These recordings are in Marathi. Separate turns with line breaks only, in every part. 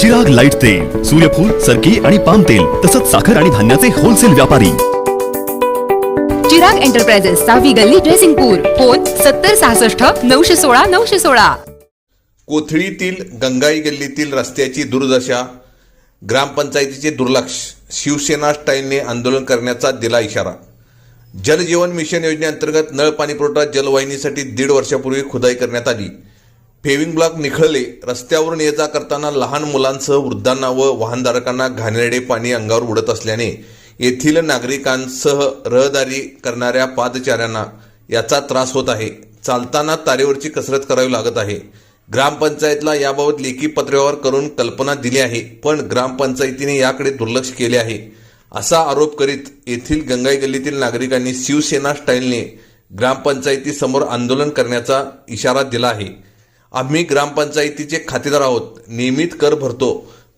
चिराग लाइट तेल सूर्यफूल सरकी आणि पाम तेल तसंच साखर आणि धान्याचे होलसेल व्यापारी.
चिराग एंटरप्राइजेस सहावी गल्ली ड्रेसिंगपूर फोन सत्तर सहासष्ट नऊशे सोळा नऊशे सोळा.
कोथळीतील गंगाई गल्लीतील रस्त्याची दुर्दशा ग्रामपंचायतीचे दुर्लक्ष शिवसेना स्टाईलने आंदोलन करण्याचा दिला इशारा. जलजीवन मिशन योजनेअंतर्गत नळ पाणी पुरवठा जलवाहिनीसाठी दीड वर्षापूर्वी खुदाई करण्यात आली. फेविंग ब्लॉक निखळले रस्त्यावरून ये जा करताना लहान मुलांसह वृद्धांना व वाहनधारकांना घाणेरडे पाणी अंगावर उडत असल्याने येथील नागरिकांसह रहदारी करणाऱ्या पादचाऱ्यांना याचा त्रास होत आहे. चालताना तारेवरची कसरत करावी लागत आहे. ग्रामपंचायतला याबाबत लेखी पत्रव्यवहार करून कल्पना दिली आहे पण ग्रामपंचायतीने याकडे दुर्लक्ष केले आहे. असा आरोप करीत येथील गंगाई गल्लीतील नागरिकांनी शिवसेना स्टाईलने ग्रामपंचायतीसमोर आंदोलन करण्याचा इशारा दिला आहे. आम्ही ग्रामपंचायतीचे खातेदार आहोत. नियमित कर भरतो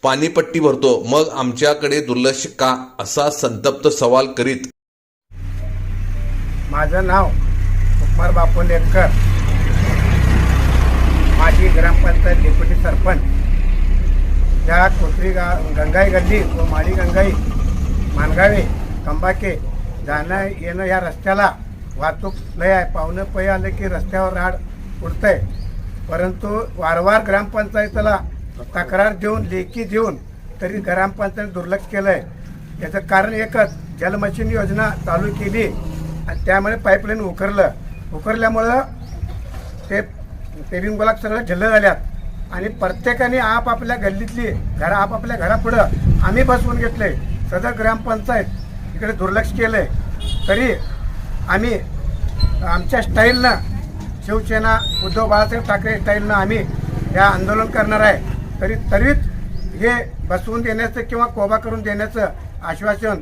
पाणीपट्टी भरतो मग आमच्याकडे दुर्लक्ष का? असा संतप्त सवाल करीत
माझं नाव कुमार बापू लेटकर माझी ग्रामपंचायत डेप्युटी सरपंच. या कोथरी गा गंगाई गल्ली व माळी गंगाई मानगावे कंबाके जाणं येणं या रस्त्याला वाहतूक लय आहे. पाहुणं पै आलं की रस्त्यावर राड उडतंय. परंतु वारंवार ग्रामपंचायतीला तक्रार देऊन लेखी देऊन तरी ग्रामपंचायत दुर्लक्ष केलं आहे याचं कारण एकच जलमशीन योजना चालू केली आणि त्यामुळे पाईपलाईन उकरलं उकरल्यामुळं ते पेविंग ब्लॉक सगळं ढिल्लं झाल्यात. आणि प्रत्येकाने आपापल्या गल्लीतली घरा आपापल्या घरापुढं आम्ही बसवून घेतले सदर ग्रामपंचायत इकडे दुर्लक्ष केलंय. तरी आम्ही आमच्या स्टाईलनं शिवसेना उद्धव बाळासाहेब ठाकरे स्टाईलनं आम्ही या आंदोलन करणार आहे. तरी तरीच हे बसवून देण्याचं किंवा कोबा करून देण्याचं आश्वासन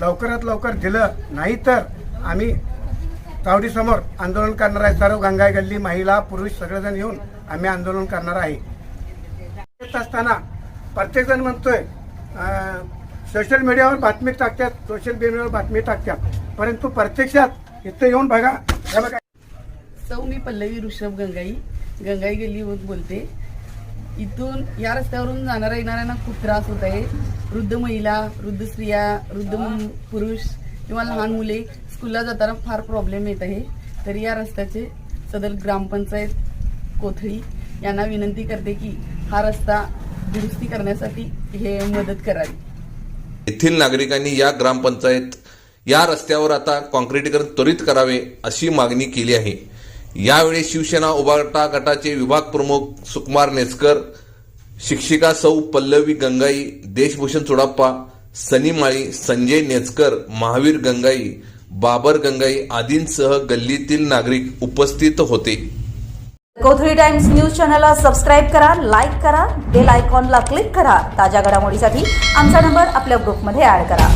लवकरात लवकर दिलं नाही तर आम्ही तावडीसमोर आंदोलन करणार आहे. सर्व गंगाई गल्ली महिला पुरुष सगळेजण येऊन आम्ही आंदोलन करणार आहे. येत असताना प्रत्येकजण म्हणतोय सोशल मीडियावर बातमी टाकतात सोशल मीडियावर बातमी टाकतात. परंतु प्रत्यक्षात इथं येऊन बघा हे बघा
सौ मी पल्लवी ऋषभ गंगाई. गंगाई गल्लीहून बोलते. इथून या रस्त्यावरून जाणाऱ्या येणाऱ्यांना खूप त्रास होत आहे. वृद्ध महिला वृद्ध स्त्रिया वृद्ध पुरुष किंवा लहान मुले स्कूलला जाताना फार प्रॉब्लेम येत आहे. तरी या रस्त्याचे सदर ग्रामपंचायत कोथळी यांना विनंती करते की हा रस्ता दुरुस्ती करण्यासाठी हे मदत करावी.
येथील नागरिकांनी या ग्रामपंचायत या रस्त्यावर आता कॉन्क्रिटीकरण त्वरित करावे अशी मागणी केली आहे. यावेळी शिवसेना उभाटा गटाचे विभाग प्रमुख सुकुमार नेचकर शिक्षिका सौ पल्लवी गंगाई देशभूषण चुडाप्पा सनी माळी संजय नेचकर महावीर गंगाई बाबर गंगाई आदींसह गल्लीतील नागरिक उपस्थित होते.
कोथळी टाइम्स न्यूज चॅनलला सबस्क्राईब करा लाईक करा बेल आयकॉनला क्लिक करा. ताज्या घडामोडीसाठी आमचा नंबर आपल्या ग्रुपमध्ये ऍड करा.